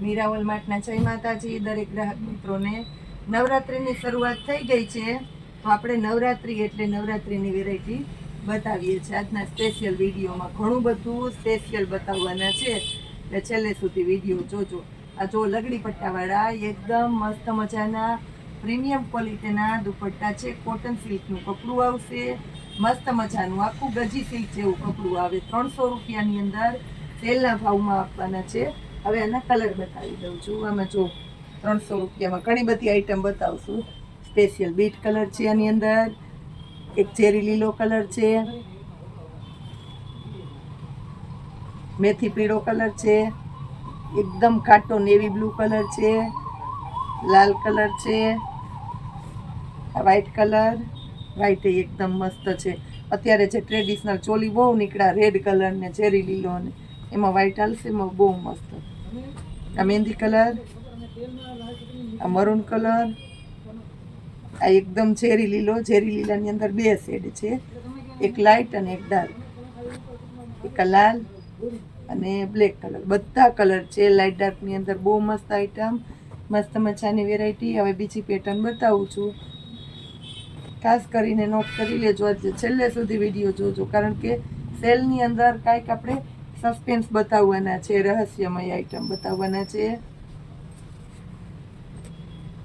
મીરાવલ માટના જય માતાજી, દરેક ગ્રાહક મિત્રોને. નવરાત્રિની શરૂઆત થઈ ગઈ છે. તો આપણે નવરાત્રિ એટલે નવરાત્રિની વેરાયટી બતાવીએ છીએ. આજના સ્પેશિયલ વિડીયોમાં ઘણું બધું સ્પેશિયલ બતાવવાના છે. એટલે છેલ્લે સુધી વીડિયો જોજો. આ જો લગડી પટ્ટાવાળા એકદમ મસ્ત મજાના પ્રીમિયમ ક્વોલિટીના દુપટ્ટા છે. કોટન સિલ્કનું કપડું આવશે. મસ્ત મજાનું આખું ગજી સિલ્ક જેવું કપડું આવે. ત્રણસો રૂપિયાની અંદર તેલના ભાવમાં આપવાના છે. હવે આના કલર બતાવી દઉં છું. આમાં જો ત્રણસો રૂપિયામાં ઘણી બધી આઈટમ બતાવશું. સ્પેશિયલ બીટ કલર છે આની અંદર. એક ચેરી લીલો કલર છે. મેથી પીળો કલર છે. એકદમ ખાટો નેવી બ્લુ કલર છે. લાલ કલર છે. વ્હાઈટ કલર વ્હાઈટ એકદમ મસ્ત છે. અત્યારે જે ટ્રેડિશનલ ચોલી બહુ નીકળ્યા રેડ કલર ને ચેરી લીલો ને. એમાં વ્હાઈટ હાલશે, એમાં બહુ મસ્ત આ મહેંદી કલર, આ મરૂન કલર, આ એકદમ ઝેરી લીલો, ઝેરી લીલાની અંદર બે શેડ છે. એક લાઇટ અને એક ડાર્ક એક લાલ અને બ્લેક કલર બધા કલર છે. લાઇટ ડાર્કની અંદર બહુ મસ્ત આઈટમ મસ્ત મજાની વેરાયટી હવે બીજી પેટર્ન બતાવું છું. ખાસ કરીને નોટ કરી લેજો. આજે છેલ્લે સુધી વીડિયો જોજો. કારણ કે સેલની અંદર કાંઈક આપણે સસ્પેન્સ બતાવવાના છે, રહસ્યમય આઈટમ બતાવવાના છે.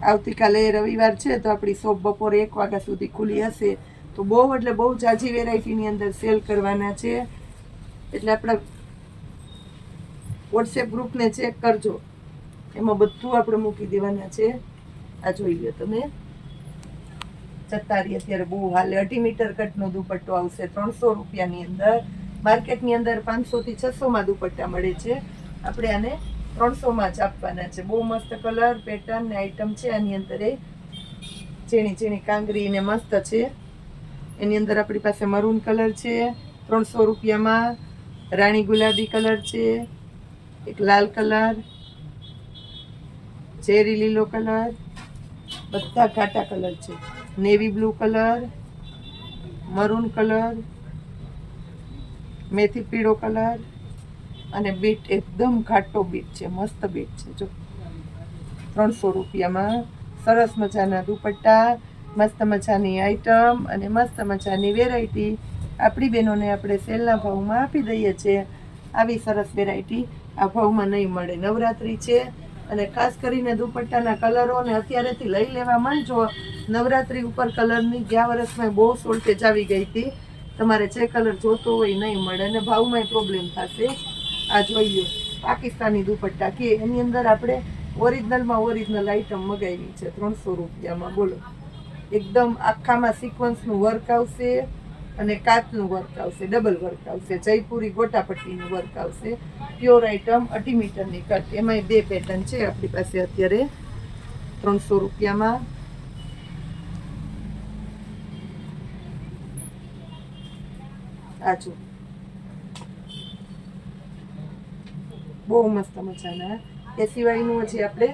આવતીકાલે રવિવાર છે તો આપણી શોપ બપોરે એક વાગ્યા સુધી ખુલી હશે. તો બહુ એટલે બહુ જાજી વેરાયટીની અંદર સેલ કરવાના છે. એટલે આપણા વોટ્સએપ ગ્રુપને ચેક કરજો. એમાં બધું આપણે મૂકી દેવાના છે. આ જોઈ લો તમે. ચત્તારી અત્યારે બહુ હાલે. અઢી મીટર કટનો દુપટ્ટો આવશે ત્રણસો રૂપિયાની અંદર. માર્કેટની અંદર પાંચસોથી છસોમાં દુપટ્ટા મળે છે. આપણે આને ત્રણસોમાં જ આપવાના છે. બહુ મસ્ત કલર પેટર્ન ને આઈટમ છે. આની અંદર એ ઝીણી ઝીણી કાંગરી ને મસ્ત છે. એની અંદર આપણી પાસે મરૂન કલર છે. ત્રણસો રૂપિયામાં રાણી ગુલાબી કલર છે. એક લાલ કલર ચેરી લીલો કલર, બધા ઘાટા કલર છે. Navy blue colour maroon colour મેથી પીળો કલર અને બીટ એકદમ ઘાટો બીટ છે, મસ્ત બીટ છે, જો. ત્રણસો રૂપિયામાં. સરસ મજાના દુપટ્ટા, મસ્ત મજાની આઈટમ અને મસ્ત મજાની વેરાયટી આપણી બહેનોને આપણે સેલના ભાવમાં આપી દઈએ છીએ. આવી સરસ વેરાયટી આ ભાવમાં નહીં મળે. નવરાત્રિ છે અને ખાસ કરીને દુપટ્ટાના કલરોને અત્યારેથી લઈ લેવા માંડજો. નવરાત્રિ ઉપર કલરની ગયા વર્ષમાં બહુ સોલ્ટેજ આવી ગઈ હતી. તમારે જે કલર જોતો હોય નહીં મળે અને ભાવમાં પ્રોબ્લેમ થશે. આ જોઈએ પાકિસ્તાની દુપટ્ટા કે એની અંદર આપણે ઓરિજિનલમાં ઓરિજિનલ આઈટમ મગાવી છે, ત્રણસો રૂપિયામાં. બોલો. એકદમ આખામાં સિક્વન્સનું વર્ક આવશે અને કાચનું વર્ક આવશે ડબલ વર્ક આવશે. જયપુરી ગોટાપટ્ટીનું વર્ક આવશે. પ્યોર આઈટમ અઢી મીટરની કટ એમાંય બે પેટર્ન છે આપણી પાસે અત્યારે, ત્રણસો રૂપિયામાં. આ બહુ મસ્ત મજાના એ સિવાયનું હજી આપણે?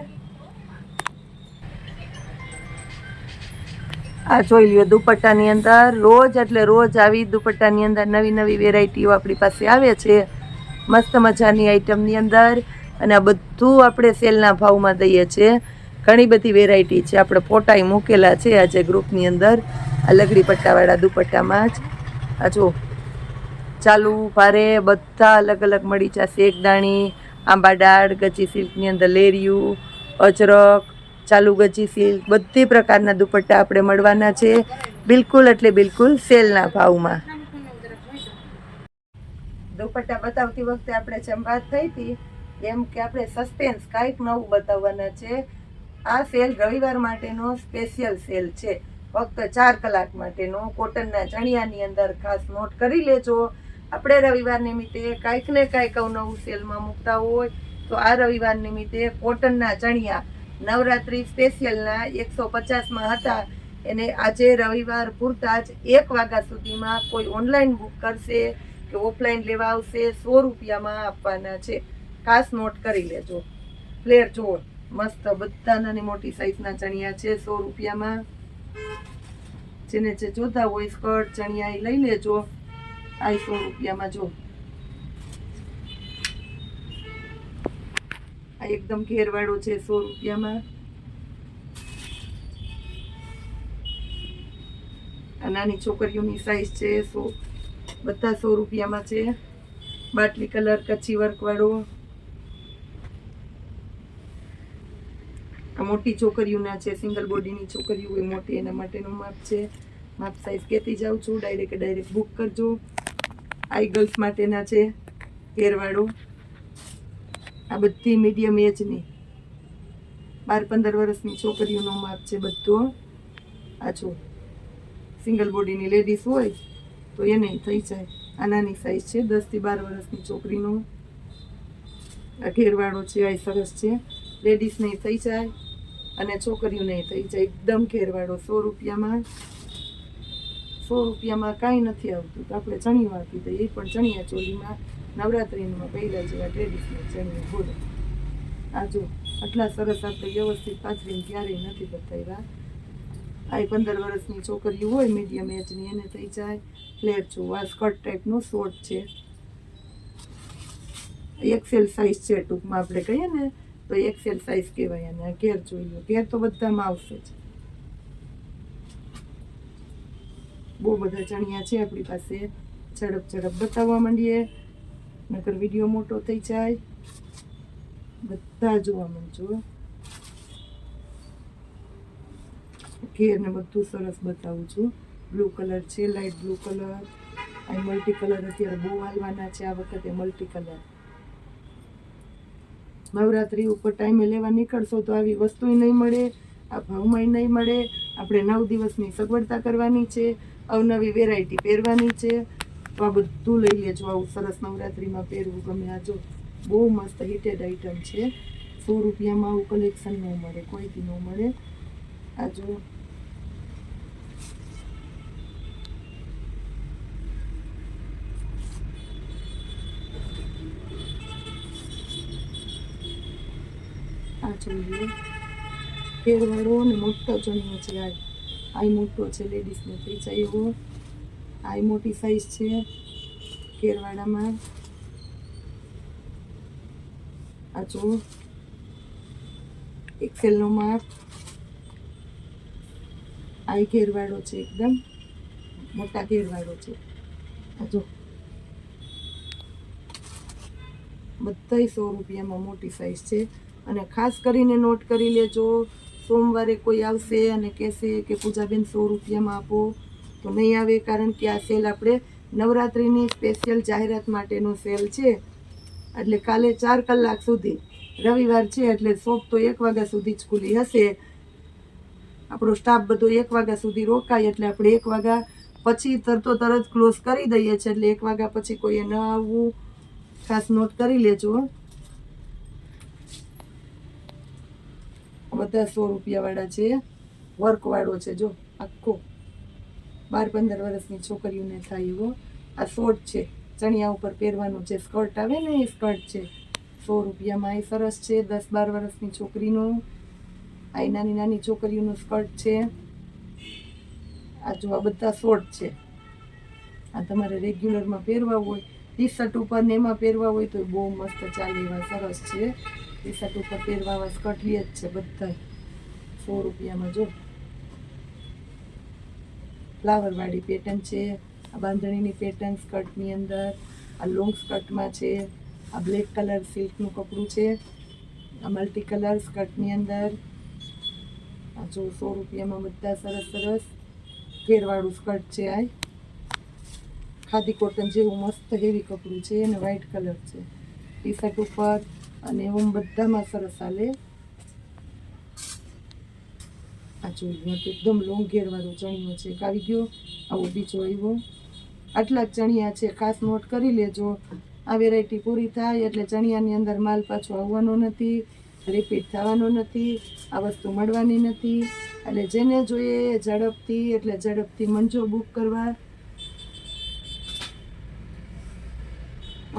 આ જોઈ લ્યો, દુપટ્ટાની અંદર રોજ એટલે રોજ આવી દુપટ્ટાની અંદર નવી નવી વેરાયટીઓ આપણી પાસે આવે છે. મસ્ત મજાની આઈટમની અંદર અને આ બધું આપણે સેલના ભાવમાં દઈએ છીએ ઘણી બધી વેરાયટી છે. આપણે ફોટાઈ મૂકેલા છે આજે ગ્રુપની અંદર. આ લગડી પટ્ટાવાળા દુપટ્ટામાં જ. આ જો ચાલુ ભારે બધા અલગ અલગ મળી જશે. શેકદાણી આંબા ડાળ ગચી સિલ્કની અંદર લેરિયું અજરક ચાલુ ગચી સિલ્ક, બધી પ્રકારના દુપટ્ટા આપણે મળવાના છે. બિલકુલ એટલે બિલકુલ સેલના ભાવમાં. દુપટ્ટા બતાવતી વખતે આપણે જેમ વાત થઈ હતી, એમ કે આપણે સસ્પેન્સ કાંઈક નવું બતાવવાના છે. આ સેલ રવિવાર માટેનો સ્પેશિયલ સેલ છે. ફક્ત ચાર કલાક માટેનો. કોટનના ચણિયાની અંદર ખાસ નોટ કરી લેજો. આપણે રવિવાર નિમિત્તે કાંઈક ને કાંઈક નવું સેલમાં મૂકતા હોય, તો આ રવિવાર નિમિત્તે કોટનના ચણિયા નવરાત્રિ સ્પેશિયલના એકસો પચાસમાં હતા. એને આજે રવિવાર પૂરતા જ એક વાગ્યા સુધીમાં કોઈ ઓનલાઈન બુક કરશે કે ઓફલાઈન લેવા આવશે, સો રૂપિયામાં આપવાના છે. ખાસ નોટ કરી લેજો. ફ્લેર જુઓ મસ્ત બધા નાની મોટી સાઈઝના ચણિયા છે, સો રૂપિયામાં. જેને જે જોતા હોય સ્કર્ટ, ચણિયા એ લઈ લેજો. આ સો રૂપિયામાં જો. આ એકદમ ઘેરવાળો છે સો રૂપિયામાં. આ નાની છોકરીઓની સાઈઝ છે સો, બધા સો રૂપિયામાં છે. બાટલી કલર કચ્છી વર્કવાળો. આ મોટી છોકરીઓના છે સિંગલ બોડીની છોકરીઓ એ મોટી, એના માટેનું માપ છે. માપ સાઈઝ કહેતી જાઉં છું ડાયરેક્ટ ડાયરેક્ટ બુક કરજો. આઈ ગર્લ્સ માટેના છે, ઘેરવાળો. આ બધી મીડિયમ એજની બાર પંદર વર્ષની છોકરીઓનો માપ છે બધો. આ જો સિંગલ બોડીની લેડીઝ હોય, તો એને થઈ જાય. આ નાની સાઈઝ છે દસથી બાર વર્ષની છોકરીનો. આ ઘેરવાળો છે, આ સરસ છે. લેડીઝને થઈ જાય અને છોકરીઓને થઈ જાય. એકદમ ઘેરવાળો, સો રૂપિયામાં. સો રૂપિયામાં કાંઈ નથી આવતું. તો આપણે ચણિયું કીધું એ પણ ચણિયા ચોલીમાં નવરાત્રિમાં પહેલા જેવા ટ્રેડિશનલ ચણિયા બોલો આ જો આટલા સરસ આપણે વ્યવસ્થિત પાથરીને ક્યારેય નથી બતાવ્યા. આ પંદર વર્ષની છોકરીઓ હોય મીડિયમ એજની એને થઈ જાય. ફ્લેટ જો આ સ્કર્ટ ટાઈપનો શોર્ટ છે. એક્સેલ સાઇઝ છે ટૂંકમાં આપણે કહીએ ને, તો એક્સેલ સાઇઝ કહેવાય અને ઘેર જોઈ લો. ઘેર તો બધામાં આવશે જ. બહુ બધા ચણિયા છે, આપણી પાસે ઝડપ ઝડપ બતાવવા માંડીએ. નકર વીડિયો મોટો થઈ જાય. બધા જોવા માંડજો ઘેરને બધું સરસ બતાવું છું. બ્લુ કલર છે લાઇટ બ્લુ કલર. આ મલ્ટી કલર અત્યારે બહુ હાલવાના છે, આ વખતે મલ્ટી કલર. નવરાત્રી ઉપર ટાઈમે લેવા નીકળશો તો આવી વસ્તુ નહીં મળે, આ ભાવમાં નહીં મળે. આપણે નવ દિવસની સગવડતા કરવાની છે. અવનવી વેરાયટી પહેરવાની છે. તો આ બધું લઈ લેજો આવું સરસ નવરાત્રીમાં પહેરવું ગમે આ જો. બહુ મસ્ત હિટેડ આઈટમ છે. સો રૂપિયામાં આવું કલેક્શન ન મળે, કોઈથી ન મળે. આ જો. આ જોઈએ. ફેરવાળો અને મોટો ચણિયો છે આ આ મોટો છે, લેડીઝનો થઈ જાય એવો. આ મોટી સાઈઝ છે, કેરવાડામાં. આ એક્સેલનો માપ આ કેરવાડો છે એકદમ, મોટા કેરવાડો છે. આ જો. બધાય સો રૂપિયામાં મોટી સાઈઝ છે. અને ખાસ કરીને નોટ કરી લેજો સોમવારે કોઈ આવશે અને કહેશે કે પૂજાબેન સો રૂપિયામાં આપો, તો નહીં આવે કારણ કે આ સેલ આપણે નવરાત્રિની સ્પેશિયલ જાહેરાત માટેનો સેલ છે. એટલે કાલે ચાર કલાક સુધી, રવિવાર છે એટલે શોપ તો એક વાગ્યા સુધી જ ખુલ્લી હશે. આપણો સ્ટાફ બધો એક વાગ્યા સુધી રોકાય એટલે આપણે એક વાગ્યા પછી તરતો તરત ક્લોઝ કરી દઈએ છીએ એટલે એક વાગ્યા પછી કોઈએ ન આવવું, ખાસ નોટ કરી લેજો બધા સો રૂપિયાવાળા છે. વર્કવાળો છે, જો, આખો. બાર પંદર વર્ષની છોકરીઓને થાય એવો. આ શોર્ટ છે. ચણિયા ઉપર પહેરવાનું છે સ્કર્ટ આવે ને એ સ્કર્ટ છે. સો રૂપિયામાં એ સરસ છે. દસ બાર વર્ષની છોકરીનું. આ નાની નાની છોકરીઓનું સ્કર્ટ છે. આ જો આ બધા શોર્ટ છે. આ તમારે રેગ્યુલરમાં પહેરવા હોય. ટી શર્ટ ઉપર ને એમાં પહેરવા હોય તો બહુ મસ્ત ચાલે એવા સરસ છે. ટી શર્ટ ઉપર પહેરવા એવા સ્કર્ટલી જ છે બધા સો રૂપિયામાં જો. ફ્લાવરવાળી પેટર્ન છે, આ બાંધણીની પેટર્ન સ્કર્ટની અંદર, આ લોંગ સ્કર્ટમાં છે, આ બ્લેક કલર સિલ્કનું કપડું છે, આ મલ્ટી કલર સ્કર્ટની અંદર. આ જો સો રૂપિયામાં બધા સરસ સરસ ઘેરવાળું સ્કર્ટ છે આ. ખાદી કોટન જેવું મસ્ત હેવી કપડું છે અને વ્હાઈટ કલર છે. ટી શર્ટ ઉપર અને એમ બધામાં સરસ હાલે. આ જોઈએ તો એકદમ લોંગ ઘેરવાળો ચણિયો છે. એક આવી ગયો, આવો બીજો આવ્યો. આટલા ચણિયા છે. ખાસ નોટ કરી લેજો. આ વેરાયટી પૂરી થાય એટલે ચણિયાની અંદર માલ પાછો આવવાનો નથી રિપીટ થવાનો નથી, આ વસ્તુ મળવાની નથી. એટલે જેને જોઈએ ઝડપથી, એટલે ઝડપથી મંજો બુક કરવા.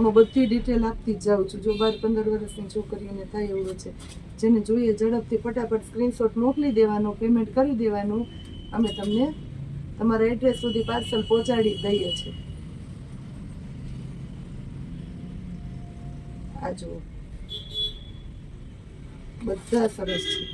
આમાં બધી ડિટેલ આપતી જાઉં છું. જો બાર પંદર વર્ષની છોકરીઓને થાય એવું છે. જેને જોઈએ ઝડપથી ફટાફટ સ્ક્રીનશોટ મોકલી દેવાનો પેમેન્ટ કરી દેવાનું. અમે તમને તમારા એડ્રેસ સુધી પાર્સલ પહોંચાડી દઈએ છીએ. આ જુઓ. બધા સરસ છે.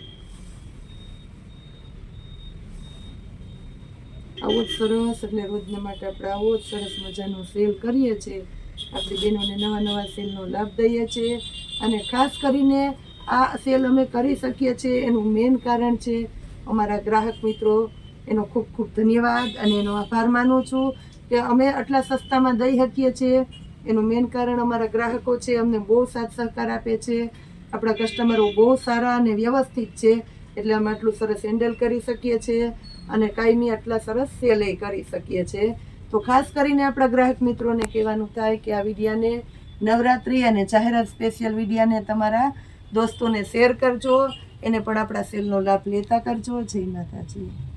આવો જ સરસ એટલે રોજના માટે આપણે આવો જ સરસ મજાનો સેલ કરીએ છીએ. આપણી બહેનોને નવા નવા સેલનો લાભ દઈએ છીએ. અને ખાસ કરીને આ સેલ અમે કરી શકીએ છીએ. એનું મેઇન કારણ છે અમારા ગ્રાહક મિત્રો. એનો ખૂબ ખૂબ ધન્યવાદ અને એનો આભાર માનું છું કે અમે આટલા સસ્તામાં દઈ શકીએ છીએ. એનું મેઇન કારણ અમારા ગ્રાહકો છે. અમને બહુ સાથ સહકાર આપે છે. આપણા કસ્ટમરો બહુ સારા અને વ્યવસ્થિત છે. એટલે અમે આટલું સરસ હેન્ડલ કરી શકીએ છીએ અને કાયમી આટલા સરસ સેલે કરી શકીએ છીએ. તો ખાસ કરીને આપણા ગ્રાહક મિત્રોને કહેવાનું થાય કે આ વિડીયાને નવરાત્રિ અને જાહેરાત સ્પેશિયલ વિડીયાને તમારા દોસ્તોને શેર કરજો. એને પણ આપણા સેલનો લાભ લેતા કરજો. જય માતાજી.